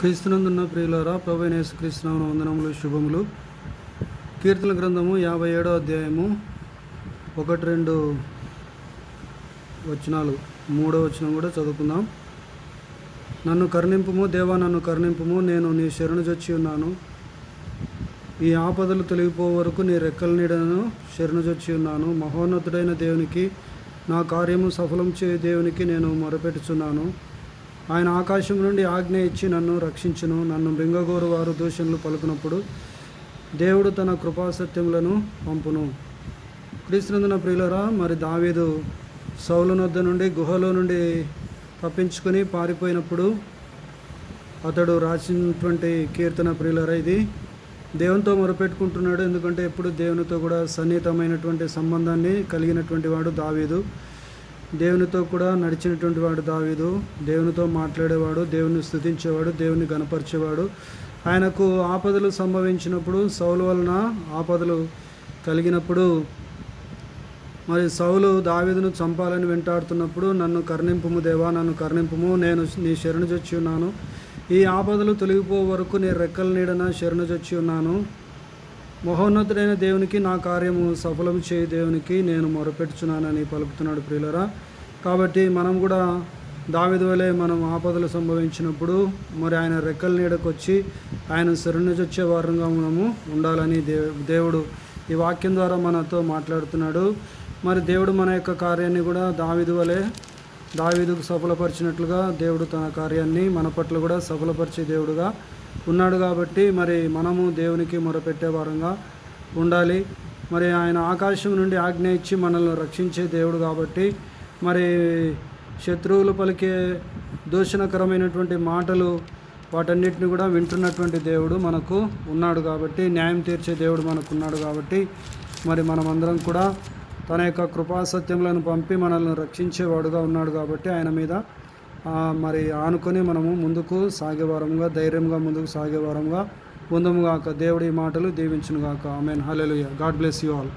క్రీస్తునందున్న ప్రియులారా ప్రభు క్రీస్తునామన వందనములు శుభములు. కీర్తన గ్రంథము యాభై ఏడో అధ్యాయము ఒకటి రెండు వచనాలు. మూడో వచనం కూడా చదువుకుందాం. నన్ను కరుణింపుము దేవా నన్ను కరుణింపుము నేను నీ శరణు చొచ్చి ఉన్నాను. ఈ ఆపదలు తొలగిపో వరకు నీ రెక్కల నీడను శరణు చొచ్చి ఉన్నాను. మహోన్నతుడైన దేవునికి నా కార్యము సఫలం చే దేవునికి నేను మొరపెట్టుచున్నాను. ఆయన ఆకాశం నుండి ఆజ్ఞ ఇచ్చి నన్ను రక్షించును. నన్ను బెంగగోరు వారు దూషణలు పలుకున్నప్పుడు దేవుడు తన కృపాసత్యములను పంపును. క్రీస్తునందున ప్రియులరా మరి దావీదు సౌలనొద్ద నుండి గుహలో నుండి తప్పించుకొని పారిపోయినప్పుడు అతడు రాసినటువంటి కీర్తన ప్రియులరా ఇది. దేవునితో మొరపెట్టుకుంటున్నాడు ఎందుకంటే ఎప్పుడు దేవునితో కూడా సన్నిహితమైనటువంటి సంబంధాన్ని కలిగినటువంటి వాడు దావీదు. దేవునితో కూడా నడిచినటువంటి వాడు దావీదు. దేవునితో మాట్లాడేవాడు దేవుని స్థుతించేవాడు దేవుని గనపరిచేవాడు ఆయనకు ఆపదలు సంభవించినప్పుడు సౌలు వలన ఆపదలు కలిగినప్పుడు మరి సౌలు దావీదును చంపాలని వెంటాడుతున్నప్పుడు నన్ను కర్ణింపుము దేవా నన్ను కర్ణింపుము నేను నీ శరణు చొచ్చి ఉన్నాను. ఈ ఆపదలు తొలగిపో వరకు నీ రెక్కల నీడన శరణు చొచ్చి ఉన్నాను. మహోన్నతుడైన దేవునికి నా కార్యము సఫలం చేయ దేవునికి నేను మొరపెట్టుచున్నానని పలుకుతున్నాడు ప్రియులరా. కాబట్టి మనం కూడా దావిది వలె మనం ఆపదలు సంభవించినప్పుడు మరి ఆయన రెక్కల నీడకు వచ్చి ఆయన శరణుజొచ్చే వారంగా మనము ఉండాలని దే దేవుడు ఈ వాక్యం ద్వారా మనతో మాట్లాడుతున్నాడు. మరి దేవుడు మన యొక్క కార్యాన్ని కూడా దావిది వలె దావీదుకు సఫలపరిచినట్లుగా దేవుడు తన కార్యాన్ని మన పట్ల కూడా సఫలపరిచే దేవుడుగా ఉన్నాడు కాబట్టి మరి మనము దేవునికి మొరపెట్టే వారంగా ఉండాలి. మరి ఆయన ఆకాశం నుండి ఆజ్ఞ ఇచ్చి మనల్ని రక్షించే దేవుడు కాబట్టి మరి శత్రువులు పలికే దూషణకరమైనటువంటి మాటలు వాటన్నిటిని కూడా వింటున్నటువంటి దేవుడు మనకు ఉన్నాడు కాబట్టి న్యాయం తీర్చే దేవుడు మనకు ఉన్నాడు కాబట్టి మరి మనమందరం కూడా తన యొక్క కృపాసత్యములను పంపి మనల్ని రక్షించేవాడుగా ఉన్నాడు కాబట్టి ఆయన మీద మరి ఆనుకొని మనము ముందుకు సాగేవారంగా ధైర్యంగా ముందుకు సాగేవారంగా పొందముగాక దేవుడి మాటలు దీవించునుగాక. Amen. Hallelujah God bless you all.